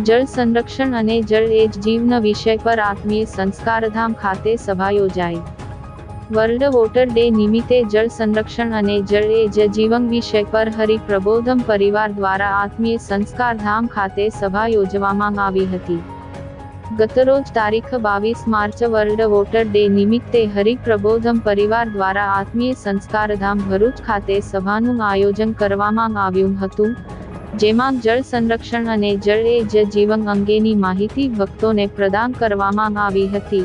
જળ સંરક્ષણ અને જળ એ જ જીવન વિષય પર આત્મીય સંસ્કારધામ ખાતે સભા યોજાઈ. વર્લ્ડ વોટર ડે નિમિત્તે જળ સંરક્ષણ અને જળ એ જ જીવન વિષય પર હરિપ્રબોધમ પરિવાર દ્વારા આત્મીય સંસ્કારધામ ખાતે સભા યોજવામાં આવી હતી. ગતરોજ તારીખ બાવીસ માર્ચ વર્લ્ડ વોટર ડે નિમિત્તે હરિપ્રબોધમ પરિવાર દ્વારા આત્મીય સંસ્કારધામ ભરૂચ ખાતે સભાનું આયોજન કરવામાં આવ્યું હતું. જેમાં જળ સંરક્ષણ અને જળ એ જ જીવન અંગેની માહિતી ભક્તોને પ્રદાન કરવામાં આવી હતી.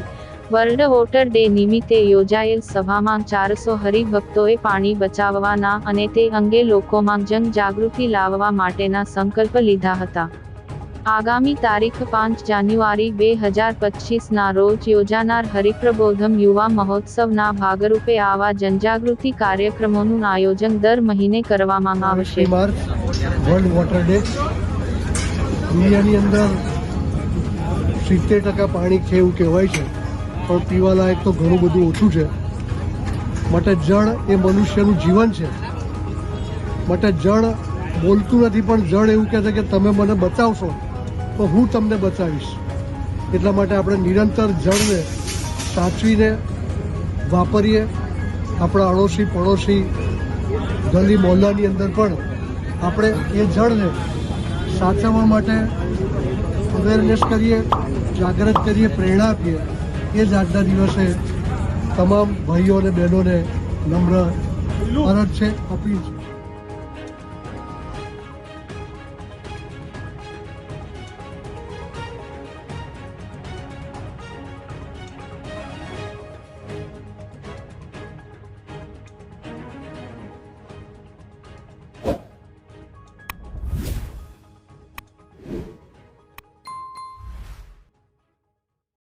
વર્લ્ડ વોટર ડે નિમિત્તે યોજાયેલ સભામાં ચારસો હરિભક્તોએ પાણી બચાવવાના અને તે અંગે લોકોમાં જનજાગૃતિ લાવવા માટેના સંકલ્પ લીધા હતા. આગામી તારીખ પાંચ જાન્યુઆરી બે હજાર પચીસના રોજ યોજાનાર હરિપ્રબોધમ યુવા મહોત્સવના ભાગરૂપે આવા જનજાગૃતિ કાર્યક્રમોનું આયોજન દર મહિને કરવામાં આવશે. વર્લ્ડ વોટર ડે દુનિયાની અંદર સિત્તેર ટકા પાણી છે એવું કહેવાય છે. પણ પીવાલાયક તો ઘણું બધું ઓછું છે. માટે જળ એ મનુષ્યનું જીવન છે. માટે જળ બોલતું નથી, પણ જળ એવું કહે છે કે તમે મને બચાવશો, તો હું તમને બચાવીશ. એટલા માટે આપણે નિરંતર જળને સાચવીને વાપરીએ. આપણા અડોશી પડોશી ગલી મોહલ્લાની અંદર પણ આપણે એ જળને સાચવવા માટે અવેરનેસ કરીએ, જાગૃત કરીએ, પ્રેરણા આપીએ, એ જ આજના દિવસે તમામ ભાઈઓ અને બહેનોને નમ્ર અરજ છે, અપીલ છે.